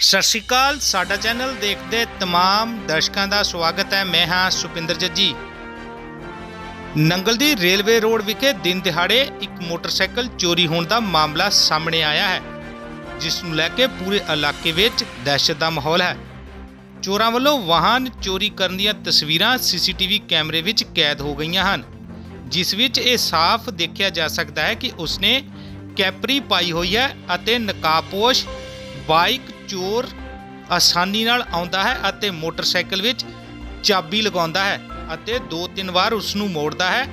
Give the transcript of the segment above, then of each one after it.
ਸਤਿ ਸ਼੍ਰੀ ਅਕਾਲ, ਸਾਡਾ ਚੈਨਲ ਦੇਖਦੇ ਤਮਾਮ ਦਰਸ਼ਕਾਂ ਦਾ ਸਵਾਗਤ ਹੈ। ਮੈਂ ਹਾਂ ਸੁਪਿੰਦਰ ਜੱਜੀ। ਨੰਗਲ ਦੀ ਰੇਲਵੇ ਰੋਡ ਵਿਖੇ ਦਿਨ ਦਿਹਾੜੇ ਇੱਕ ਮੋਟਰਸਾਈਕਲ ਚੋਰੀ ਹੋਣ ਦਾ ਮਾਮਲਾ ਸਾਹਮਣੇ ਆਇਆ ਹੈ, ਜਿਸ ਨੂੰ ਲੈ ਕੇ ਪੂਰੇ ਇਲਾਕੇ ਵਿੱਚ ਦਹਿਸ਼ਤ ਦਾ ਮਾਹੌਲ ਹੈ। ਚੋਰਾਂ ਵੱਲੋਂ ਵਾਹਨ ਚੋਰੀ ਕਰਨ ਦੀਆਂ ਤਸਵੀਰਾਂ ਸੀਸੀਟੀਵੀ ਕੈਮਰੇ ਵਿੱਚ ਕੈਦ ਹੋ ਗਈਆਂ ਹਨ, ਜਿਸ ਵਿੱਚ ਇਹ ਸਾਫ਼ ਦੇਖਿਆ ਜਾ ਸਕਦਾ ਹੈ ਕਿ ਉਸਨੇ ਕੈਪਰੀ ਪਾਈ ਹੋਈ ਹੈ ਅਤੇ ਨਕਾਬਪੋਸ਼ ਬਾਈਕ ਚੋਰ ਆਸਾਨੀ ਨਾਲ ਆਉਂਦਾ ਹੈ ਅਤੇ ਮੋਟਰਸਾਈਕਲ ਵਿੱਚ ਚਾਬੀ ਲਗਾਉਂਦਾ ਹੈ ਅਤੇ ਦੋ ਤਿੰਨ ਵਾਰ ਉਸ ਨੂੰ ਮੋੜਦਾ ਹੈ,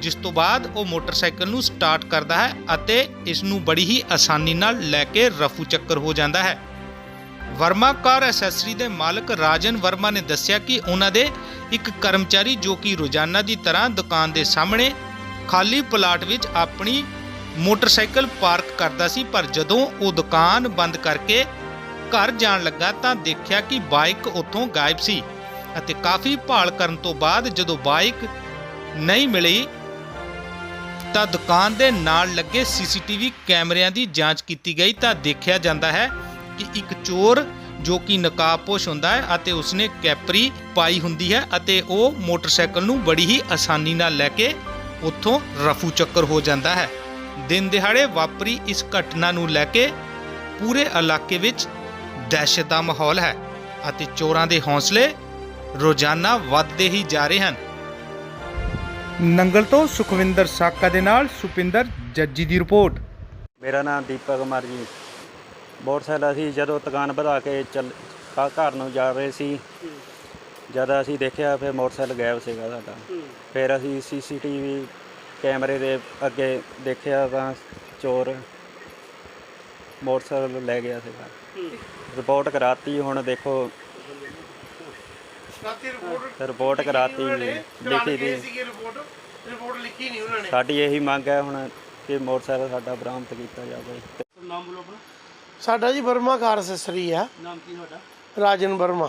ਜਿਸ ਤੋਂ ਬਾਅਦ ਉਹ ਮੋਟਰਸਾਈਕਲ ਨੂੰ ਸਟਾਰਟ ਕਰਦਾ ਹੈ ਅਤੇ ਇਸ ਨੂੰ ਬੜੀ ਹੀ ਆਸਾਨੀ ਨਾਲ ਲੈ ਕੇ ਰਫੂ ਚੱਕਰ ਹੋ ਜਾਂਦਾ ਹੈ। ਵਰਮਾ ਕਾਰ ਐਸੈਸਰੀ ਦੇ ਮਾਲਕ ਰਾਜਨ ਵਰਮਾ ਨੇ ਦੱਸਿਆ ਕਿ ਉਹਨਾਂ ਦੇ ਇੱਕ ਕਰਮਚਾਰੀ ਜੋ ਕਿ ਰੋਜ਼ਾਨਾ ਦੀ ਤਰ੍ਹਾਂ ਦੁਕਾਨ ਦੇ ਸਾਹਮਣੇ ਖਾਲੀ ਪਲਾਟ ਵਿੱਚ ਆਪਣੀ ਮੋਟਰਸਾਈਕਲ ਪਾਰਕ ਕਰਦਾ ਸੀ, ਪਰ ਜਦੋਂ ਉਹ ਦੁਕਾਨ ਬੰਦ ਕਰਕੇ ਘਰ ਜਾਣ ਲੱਗਾ ਤਾਂ ਦੇਖਿਆ ਕਿ ਬਾਈਕ ਉੱਥੋਂ ਗਾਇਬ ਸੀ ਅਤੇ ਕਾਫੀ ਭਾਲ ਕਰਨ ਤੋਂ ਬਾਅਦ ਜਦੋਂ ਬਾਈਕ ਨਹੀਂ ਮਿਲੀ ਤਾਂ ਦੁਕਾਨ ਦੇ ਨਾਲ ਲੱਗੇ ਸੀਸੀਟੀਵੀ ਕੈਮਰਿਆਂ ਦੀ ਜਾਂਚ ਕੀਤੀ ਗਈ ਤਾਂ ਦੇਖਿਆ ਜਾਂਦਾ ਹੈ ਕਿ ਇੱਕ ਚੋਰ ਜੋ ਕਿ ਨਕਾਬਪੋਸ਼ ਹੁੰਦਾ ਹੈ ਅਤੇ ਉਸਨੇ ਕੈਪਰੀ ਪਾਈ ਹੁੰਦੀ ਹੈ ਅਤੇ ਉਹ ਮੋਟਰਸਾਈਕਲ ਨੂੰ ਬੜੀ ਹੀ ਆਸਾਨੀ ਨਾਲ ਲੈ ਕੇ ਉੱਥੋਂ ਰਫੂ ਚੱਕਰ ਹੋ ਜਾਂਦਾ ਹੈ। ਦਿਨ ਦਿਹਾੜੇ ਵਾਪਰੀ ਇਸ ਘਟਨਾ ਨੂੰ ਲੈ ਕੇ ਪੂਰੇ ਇਲਾਕੇ ਵਿੱਚ ਦਹਿਸ਼ਤ ਦਾ ਮਾਹੌਲ ਹੈ ਅਤੇ ਚੋਰਾਂ ਦੇ ਹੌਸਲੇ ਰੋਜ਼ਾਨਾ ਵੱਧਦੇ ਹੀ ਜਾ ਰਹੇ ਹਨ। ਨੰਗਲ ਤੋਂ ਸੁਖਵਿੰਦਰ ਸਾਕਾ ਦੇ ਨਾਲ ਸੁਪਿੰਦਰ ਜੱਜੀ ਦੀ ਰਿਪੋਰਟ। ਮੇਰਾ ਨਾਮ ਦੀਪਕ ਕੁਮਾਰ ਜੀ। ਮੋਟਰਸਾਈਕਲ ਅਸੀਂ ਜਦੋਂ ਦੁਕਾਨ ਵਧਾ ਕੇ ਚੱਲ ਘ- ਘਰ ਨੂੰ ਜਾ ਰਹੇ ਸੀ। ਜਦ ਅਸੀਂ ਦੇਖਿਆ ਫਿਰ ਮੋਟਰਸਾਈਕਲ ਗਾਇਬ ਸੀਗਾ ਸਾਡਾ। ਫਿਰ ਅਸੀਂ ਸੀਸੀਟੀਵੀ ਕੈਮਰੇ ਦੇ ਅੱਗੇ ਦੇਖਿਆ ਤਾਂ ਚੋਰ ਮੋਟਰਸਾਈਕਲ ਲੈ ਗਿਆ ਸੀਗਾ ਰਿਪੋਰਟ ਕਰਾਤੀ ਹੁਣ ਦੇਖੋ। ਰਿਪੋਰਟ ਕਰਾਤੀ ਲਿਖੀ ਦੀ ਰਿਪੋਰਟ ਰਿਪੋਰਟ ਲਿਖੀ ਨਹੀਂ ਉਹਨਾਂ ਨੇ। ਸਾਡੀ ਇਹੀ ਮੰਗ ਹੈ ਹੁਣ ਕਿ ਮੋਟਰਸਾਈਕਲ ਸਾਡਾ ਬਰਾਮਦ ਕੀਤਾ ਜਾਵੇ। ਨਾਮ ਬੋਲੋ ਆਪਣਾ। ਸਾਡਾ ਜੀ ਵਰਮਾ ਕਾਰ ਅਸੈਸਰੀ ਆ। ਨਾਮ ਕੀ ਤੁਹਾਡਾ? ਰਾਜਨ ਵਰਮਾ।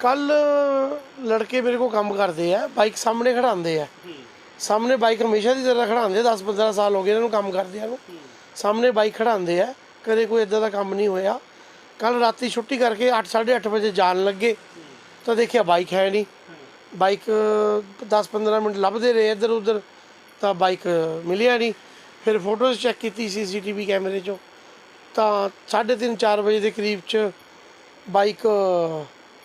ਕੱਲ ਲੜਕੇ ਮੇਰੇ ਕੋਲ ਕੰਮ ਕਰਦੇ ਆ ਬਾਈਕ ਸਾਹਮਣੇ ਖੜਾਉਂਦੇ ਆ। ਸਾਹਮਣੇ ਬਾਈਕ ਹਮੇਸ਼ਾ ਦੀ ਤਰ੍ਹਾਂ ਖੜਾਉਂਦੇ 10 15 ਸਾਲ ਹੋ ਗਏ ਇਹਨਾਂ ਨੂੰ ਕੰਮ ਕਰਦਿਆਂ ਨੂੰ। ਸਾਹਮਣੇ ਬਾਈਕ ਖੜਾਉਂਦੇ ਆ ਕਦੇ ਕੋਈ ਇਦਾਂ ਦਾ ਕੰਮ ਨਹੀਂ ਹੋਇਆ। ਕੱਲ ਰਾਤੀ ਛੁੱਟੀ ਕਰਕੇ 8 8:30 ਵਜੇ ਜਾਣ ਲੱਗੇ ਤਾਂ ਦੇਖਿਆ ਬਾਈਕ ਹੈ ਨਹੀਂ। ਬਾਈਕ 10-15 ਮਿੰਟ ਲੱਭਦੇ ਰਹੇ ਇੱਧਰ ਉੱਧਰ ਤਾਂ ਬਾਈਕ ਮਿਲਿਆ ਨਹੀਂ। ਫਿਰ ਫੋਟੋਜ਼ ਚੈੱਕ ਕੀਤੀ ਸੀਸੀਟੀਵੀ ਕੈਮਰੇ 'ਚੋਂ। ਤਾਂ 3:30 4 ਵਜੇ ਦੇ ਕਰੀਬ 'ਚ ਬਾਈਕ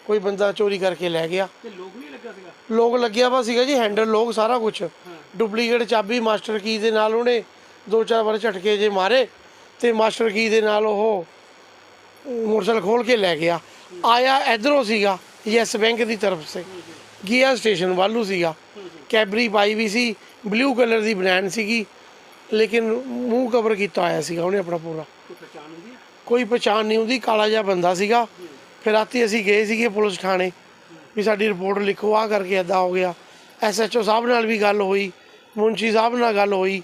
ਕੋਈ ਬੰਦਾ ਚੋਰੀ ਕਰਕੇ ਲੈ ਗਿਆ। ਤੇ ਲੋਕ ਨਹੀਂ ਲੱਗਾ ਸੀਗਾ? ਲੋਕ ਲੱਗਿਆ ਵਾ ਸੀਗਾ ਜੀ ਹੈਂਡਲ ਲੋਕ ਸਾਰਾ ਕੁਝ ਡੁਪਲੀਕੇਟ ਚਾਬੀ ਮਾਸਟਰ ਕੀ ਦੇ ਨਾਲ ਉਹਨੇ ਦੋ ਚਾਰ ਵਾਰ ਝਟਕੇ ਜੇ ਮਾਰੇ ਤੇ ਮਾਸਟਰ ਕੀ ਦੇ ਨਾਲ ਉਹ ਮੋਟਰਸਾਈਕਲ ਖੋਲ ਕੇ ਲੈ ਗਿਆ। ਆਇਆ ਇਧਰੋਂ ਸੀਗਾ ਯੈਸ ਬੈਂਕ ਦੀ ਤਰਫ ਸੇ। ਗਿਆ ਸਟੇਸ਼ਨ ਵੱਲੋਂ ਸੀਗਾ। ਕੈਬਰੀ ਪਾਈ ਵੀ ਸੀ ਬਲੂ ਕਲਰ ਦੀ ਬ੍ਰਾਂਡ ਸੀਗੀ ਲੇਕਿਨ ਮੂੰਹ ਕਵਰ ਕੀਤਾ ਹੋਇਆ ਸੀਗਾ ਉਹਨੇ ਆਪਣਾ ਪੂਰਾ। ਕੋਈ ਪਛਾਣ ਨਹੀਂ ਹੁੰਦੀ ਕਾਲਾ ਜਿਹਾ ਬੰਦਾ ਸੀਗਾ। ਫਿਰ ਰਾਤੀ ਅਸੀਂ ਗਏ ਸੀਗੇ ਪੁਲਿਸ ਥਾਣੇ ਵੀ ਸਾਡੀ ਰਿਪੋਰਟ ਲਿਖੋ ਆ ਕਰਕੇ ਐਦਾਂ ਹੋ ਗਿਆ। ਐਸਐਚਓ ਸਾਹਿਬ ਨਾਲ ਵੀ ਗੱਲ ਹੋਈ ਮੁੰਸ਼ੀ ਸਾਹਿਬ ਨਾਲ ਗੱਲ ਹੋਈ।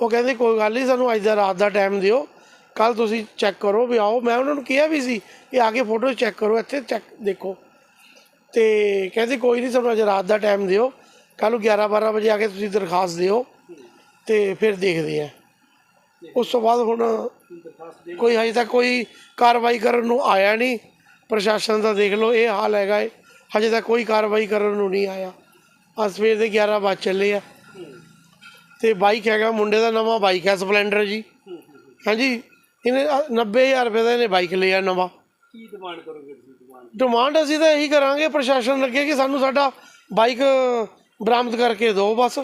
ਉਹ ਕਹਿੰਦੇ, ਕੋਈ ਗੱਲ ਨਹੀਂ, ਸਾਨੂੰ ਅੱਜ ਦਾ ਰਾਤ ਦਾ ਟਾਈਮ ਦਿਓ। ਕੱਲ ਤੁਸੀਂ ਚੈੱਕ ਕਰੋ ਵੀ ਆਓ। ਮੈਂ ਉਹਨਾਂ ਨੂੰ ਕਿਹਾ ਵੀ ਸੀ ਕਿ ਆ ਕੇ ਫੋਟੋ ਚੈੱਕ ਕਰੋ, ਇੱਥੇ ਚੈੱਕ ਦੇਖੋ। ਤੇ ਕਹਿੰਦੇ, ਕੋਈ ਨਹੀਂ, ਸਾਨੂੰ ਅੱਜ ਰਾਤ ਦਾ ਟਾਈਮ ਦਿਓ। ਕੱਲ ਨੂੰ 11 12 ਵਜੇ ਆ ਕੇ ਤੁਸੀਂ ਦਰਖਾਸਤ ਦਿਓ ਤੇ ਫਿਰ ਦੇਖਦੇ ਆ। ਉਸ ਤੋਂ ਬਾਅਦ ਹੁਣ ਕੋਈ ਹਜੇ ਤੱਕ ਕੋਈ ਕਾਰਵਾਈ ਕਰਨ ਨੂੰ ਆਇਆ ਨਹੀਂ। ਪ੍ਰਸ਼ਾਸਨ ਦਾ ਦੇਖ ਲਓ, ਇਹ ਹਾਲ ਹੈਗਾ ਏ। ਹਜੇ ਤੱਕ ਕੋਈ ਕਾਰਵਾਈ ਕਰਨ ਨੂੰ ਨਹੀਂ ਆਇਆ। ਅੱਜ ਸਵੇਰ ਦੇ 11 ਵਜੇ ਚੱਲੇ ਆ। ਤੇ ਬਾਈਕ ਹੈਗਾ ਮੁੰਡੇ ਦਾ ਨਵਾਂ ਬਾਈਕ ਹੈ ਸਪਲੈਂਡਰ ਜੀ। ਹਾਂਜੀ ਇਹਨੇ ਅ, 90000 ਰੁਪਏ ਦਾ ਇਹਨੇ ਬਾਈਕ ਲਿਆ ਨਵਾਂ। ਕੀ ਡਿਮਾਂਡ ਕਰੋਗੇ ਤੁਸੀਂ ਡਿਮਾਂਡ ਡਿਮਾਂਡ ਅਸੀਂ ਤਾਂ ਇਹੀ ਕਰਾਂਗੇ ਪ੍ਰਸ਼ਾਸਨ ਲੱਗੇ ਕਿ ਸਾਨੂੰ ਸਾਡਾ ਬਾਈਕ ਬਰਾਮਦ ਕਰਕੇ ਦਿਓ ਬਸ।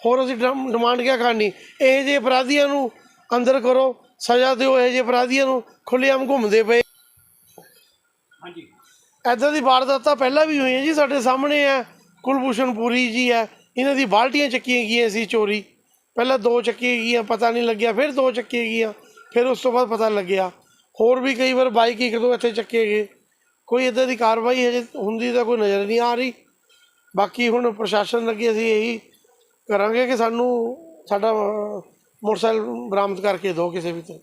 ਹੋਰ ਅਸੀਂ ਡਿਮ- ਡਿਮਾਂਡ ਕਿਆ ਕਰਨੀ ਇਹ ਜੇ ਅਪਰਾਧੀਆਂ ਨੂੰ ਅੰਦਰ ਕਰੋ ਸਜ਼ਾ ਦਿਓ ਇਹ ਜੇ ਅਪਰਾਧੀਆਂ ਨੂੰ ਖੁੱਲ੍ਹੇਆਮ ਘੁੰਮਦੇ ਪਏ। ਹਾਂਜੀ। ਐਦਾਂ ਦੀ ਵਾਰਦਾਤਾਂ ਪਹਿਲਾਂ ਵੀ ਹੋਈਆਂ ਜੀ ਸਾਡੇ ਸਾਹਮਣੇ ਆ ਕੁਲਭੂਸ਼ਣ ਪੂਰੀ ਜੀ ਆ ਇਹਨਾਂ ਦੀ ਬਾਲਟੀਆਂ ਚੱਕੀਆਂ ਗਈਆਂ ਸੀ ਚੋਰੀ। ਪਹਿਲਾਂ ਦੋ ਚੱਕੀਆਂ ਗਈਆਂ, ਪਤਾ ਨਹੀਂ ਲੱਗਿਆ, ਫਿਰ ਦੋ ਚੱਕੀਆਂ ਗਈਆਂ, ਫਿਰ ਉਸ ਤੋਂ ਬਾਅਦ ਪਤਾ ਲੱਗਿਆ। ਹੋਰ ਵੀ ਕਈ ਵਾਰ ਬਾਈਕ ਇੱਕ ਦੋ ਇੱਥੇ ਚੱਕੇ ਗਏ। ਕੋਈ ਇਦਾਂ ਦੀ ਕਾਰਵਾਈ ਹਜੇ ਹੁੰਦੀ ਤਾਂ ਕੋਈ ਨਜ਼ਰ ਨਹੀਂ ਆ ਰਹੀ। ਬਾਕੀ ਹੁਣ ਪ੍ਰਸ਼ਾਸਨ ਲੱਗੇ ਅਸੀਂ ਇਹੀ ਕਰਾਂਗੇ ਕਿ ਸਾਨੂੰ ਸਾਡਾ ਮੋਟਰਸਾਈਕਲ ਬਰਾਮਦ ਕਰਕੇ ਦਿਓ ਕਿਸੇ ਵੀ ਤਰ੍ਹਾਂ।